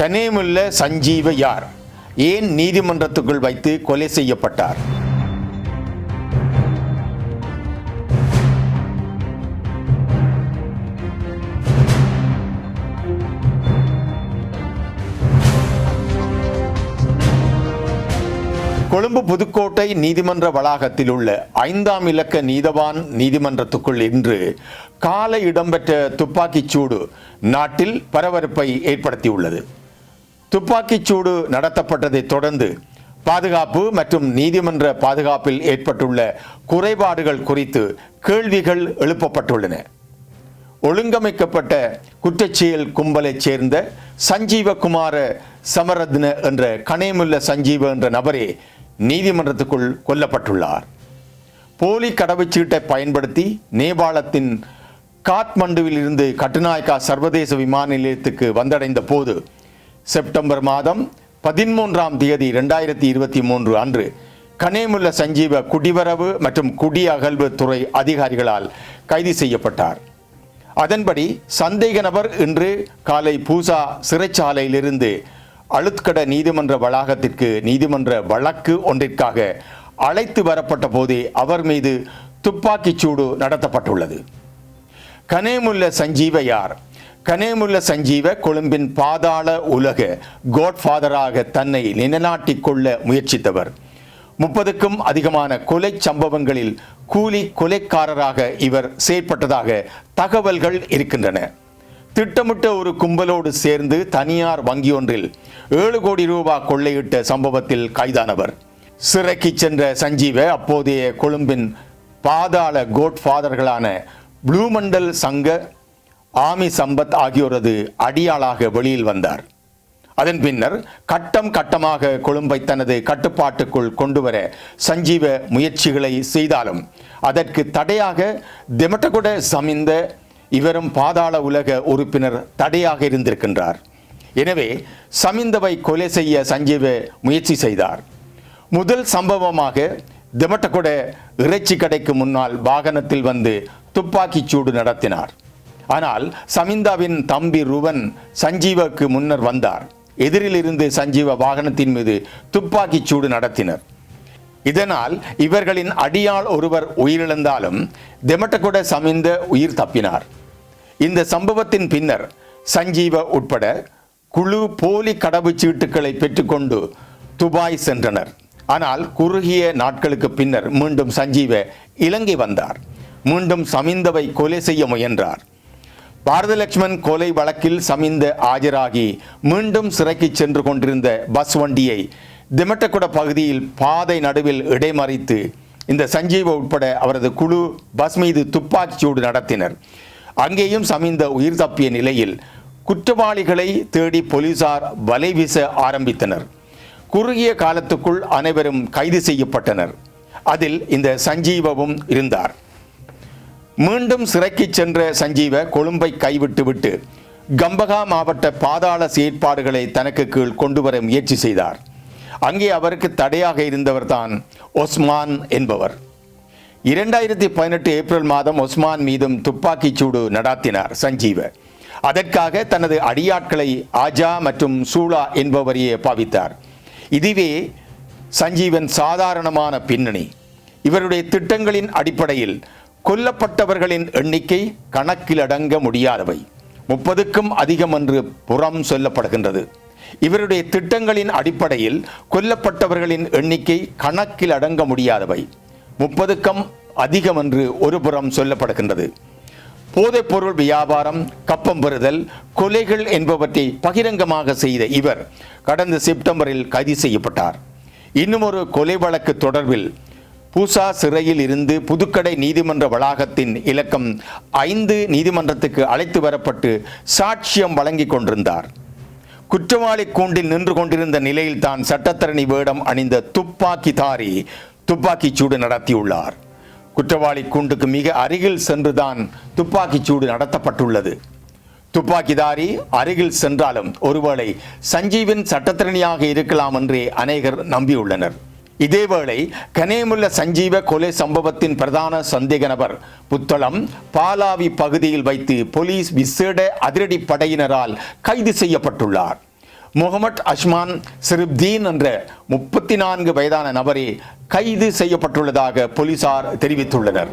கனேமுல்ல சஞ்சீவ யார்? ஏன் நீதிமன்றத்துக்குள் வைத்து கொலை செய்யப்பட்டார்? கொழும்பு புதுக்கோட்டை நீதிமன்ற வளாகத்தில் உள்ள ஐந்தாம் இலக்க நீதவான் நீதிமன்றத்துக்குள் இன்று காலை இடம்பெற்ற துப்பாக்கிச் சூடு நாட்டில் பரபரப்பை ஏற்படுத்தியுள்ளது. துப்பாக்கிச் சூடு நடத்தப்பட்டதைத் தொடர்ந்து பாதுகாப்பு மற்றும் நீதிமன்ற பாதுகாப்பில் ஏற்பட்டுள்ள குறைபாடுகள் குறித்து கேள்விகள் எழுப்பப்பட்டுள்ளன. ஒழுங்கமைக்கப்பட்ட குற்றச்செயல் கும்பலைச் சேர்ந்த சஞ்சீவகுமார சமரத்ன என்ற கனேமுல்ல சஞ்சீவ என்ற நபரே நீதிமன்றத்துக்குள் கொல்லப்பட்டுள்ளார். போலி கடவுச்சீட்டை பயன்படுத்தி நேபாளத்தின் காத்மண்டுவில் இருந்து கட்டுநாயக்கா சர்வதேச விமான நிலையத்துக்கு வந்தடைந்த போது செப்டம்பர் மாதம் பதிமூன்றாம் தேதி ரெண்டாயிரத்தி இருபத்தி மூன்று அன்று கனேமுல்ல சஞ்சீவ குடிவரவு மற்றும் குடி அகழ்வு துறை அதிகாரிகளால் கைது செய்யப்பட்டார். அதன்படி சந்தேக நபர் இன்று காலை பூசா சிறைச்சாலையிலிருந்து அழுத்கட நீதிமன்ற வளாகத்திற்கு நீதிமன்ற வழக்கு ஒன்றிற்காக அழைத்து வரப்பட்ட போதே அவர் மீது துப்பாக்கிச் சூடு நடத்தப்பட்டுள்ளது. கனேமுல்ல சஞ்சீவ யார்? கனேமுல்ல சஞ்சீவ கொழும்பின் பாதாள உலக கோட்ஃபாதராக தன்னை நிலைநாட்டிக் கொள்ள முயற்சித்தவர். முப்பதுக்கும் அதிகமான கொலை சம்பவங்களில் கூலி கொலைக்காரராக இவர் செயற்பட்டதாக தகவல்கள் இருக்கின்றன. திட்டமிட்ட ஒரு கும்பலோடு சேர்ந்து தனியார் வங்கி ஒன்றில் ஏழு கோடி ரூபாய் கொள்ளையிட்ட சம்பவத்தில் கைதானவர். சிறைக்கு சென்ற சஞ்சீவ அப்போதைய கொழும்பின் பாதாள கோட்ஃபாதர்களான ப்ளூமண்டல் சங்க ஆமி சம்பத் ஆகியோரது அடியாளாக வெளியில் வந்தார். அதன் பின்னர் கட்டம் கட்டமாக கொழும்பை தனது கட்டுப்பாட்டுக்குள் கொண்டுவர சஞ்சீவ முயற்சிகளை செய்தாலும் அதற்கு தடையாக தெமட்டகுட சமிந்த இவரும் பாதாள உலக உறுப்பினர் தடையாக இருந்திருக்கின்றார். எனவே சமிந்தவை கொலை செய்ய சஞ்சீவ முயற்சி செய்தார். முதல் சம்பவமாக திமட்டகுட இறைச்சி கடைக்கு முன்னால் வாகனத்தில் வந்து துப்பாக்கிச் சூடு நடத்தினார். ஆனால் சமிந்தாவின் தம்பி ருவன் சஞ்சீவக்கு முன்னர் வந்தார். எதிரிலிருந்து சஞ்சீவ வாகனத்தின் மீது துப்பாக்கிச் சூடு நடத்தினர். இதனால் இவர்களின் அடியாள் ஒருவர் உயிரிழந்தாலும் தெமட்டகுட சமிந்த உயிர் தப்பினார். இந்த சம்பவத்தின் பின்னர் சஞ்சீவ உட்பட குழு போலி கடவுச்சீட்டுகளை பெற்றுக்கொண்டு துபாய் சென்றனர். ஆனால் குறுகிய நாட்களுக்கு பின்னர் மீண்டும் சஞ்சீவ இலங்கை வந்தார். மீண்டும் சமிந்தவை கொலை செய்ய முயன்றார். பாரதலட்சுமன் கொலை வழக்கில் சமிந்த ஆஜராகி மீண்டும் சிறைக்கு சென்று கொண்டிருந்த பஸ் வண்டியை திமட்டக்குட பகுதியில் பாதை நடுவில் இடைமறித்து இந்த சஞ்சீவ உட்பட அவரது குழு பஸ் மீது துப்பாக்கிச் சூடு நடத்தினர். அங்கேயும் சமிந்த உயிர் தப்பிய நிலையில் குற்றவாளிகளை தேடி போலீசார் வலை வீச ஆரம்பித்தனர். குறுகிய காலத்துக்குள் அனைவரும் கைது செய்யப்பட்டனர். அதில் இந்த சஞ்சீவவும் இருந்தார். மீண்டும் சிறைக்கு சென்ற சஞ்சீவ கொழும்பை கைவிட்டுவிட்டு கம்பகா மாவட்ட பாதாள செயற்பாடுகளை தனக்கு கீழ் கொண்டு வர முயற்சி செய்தார். அங்கே அவருக்கு தடையாக இருந்தவர்தான் ஒஸ்மான் என்பவர். இரண்டாயிரத்தி பதினெட்டு ஏப்ரல் மாதம் ஒஸ்மான் மீதும் துப்பாக்கிச் சூடு நடாத்தினார் சஞ்சீவ. அதற்காக தனது அடியாட்களை ஆஜா மற்றும் சூலா என்பவரையே பாவித்தார். இதுவே சஞ்சீவன் சாதாரணமான பின்னணி. இவருடைய திட்டங்களின் அடிப்படையில் கொல்லப்பட்டவர்களின் எண்ணிக்கை கணக்கில் அடங்க முடியாதவை. முப்பதுக்கும் அதிகம் என்று புறம் சொல்லப்படுகின்றது. இவருடைய திட்டங்களின் அடிப்படையில் கொல்லப்பட்டவர்களின் எண்ணிக்கை கணக்கில் அடங்க முடியாதவை. முப்பதுக்கும் அதிகம் என்று ஒரு புறம் சொல்லப்படுகின்றது. போதைப்பொருள் வியாபாரம் கப்பம் பெறுதல் கொலைகள் என்பவற்றை பகிரங்கமாக செய்த இவர் கடந்த செப்டம்பரில் கைது செய்யப்பட்டார். இன்னும் ஒரு கொலை வழக்கு தொடர்பில் பூசா சிறையில் இருந்து புதுக்கடை நீதிமன்ற வளாகத்தின் இலக்கம் ஐந்து நீதிமன்றத்துக்கு அழைத்து வரப்பட்டு சாட்சியம் வழங்கிக் கொண்டிருந்தார். குற்றவாளி கூண்டில் நின்று கொண்டிருந்த நிலையில் தான் சட்டத்தரணி வேடம் அணிந்த துப்பாக்கிதாரி துப்பாக்கிச் சூடு நடத்தியுள்ளார். குற்றவாளி கூண்டுக்கு மிக அருகில் சென்றுதான் துப்பாக்கிச் சூடு நடத்தப்பட்டுள்ளது. துப்பாக்கிதாரி அருகில் சென்றாலும் ஒருவேளை சஞ்சீவின் சட்டத்திறனியாக இருக்கலாம் என்றே அநேகர் நம்பியுள்ளனர். இதேவேளை கனேமுல்ல சஞ்சீவ கொலை சம்பவத்தின் பிரதான சந்தேக நபர் புத்தளம் பாலாவி பகுதியில் வைத்து போலீஸ் விசேட அதிரடி படையினரால் கைது செய்யப்பட்டுள்ளார். முகமட் அஷ்மான் சிரிப்தீன் என்ற முப்பத்தி நான்கு வயதான நபரே கைது செய்யப்பட்டுள்ளதாக போலீசார் தெரிவித்துள்ளனர்.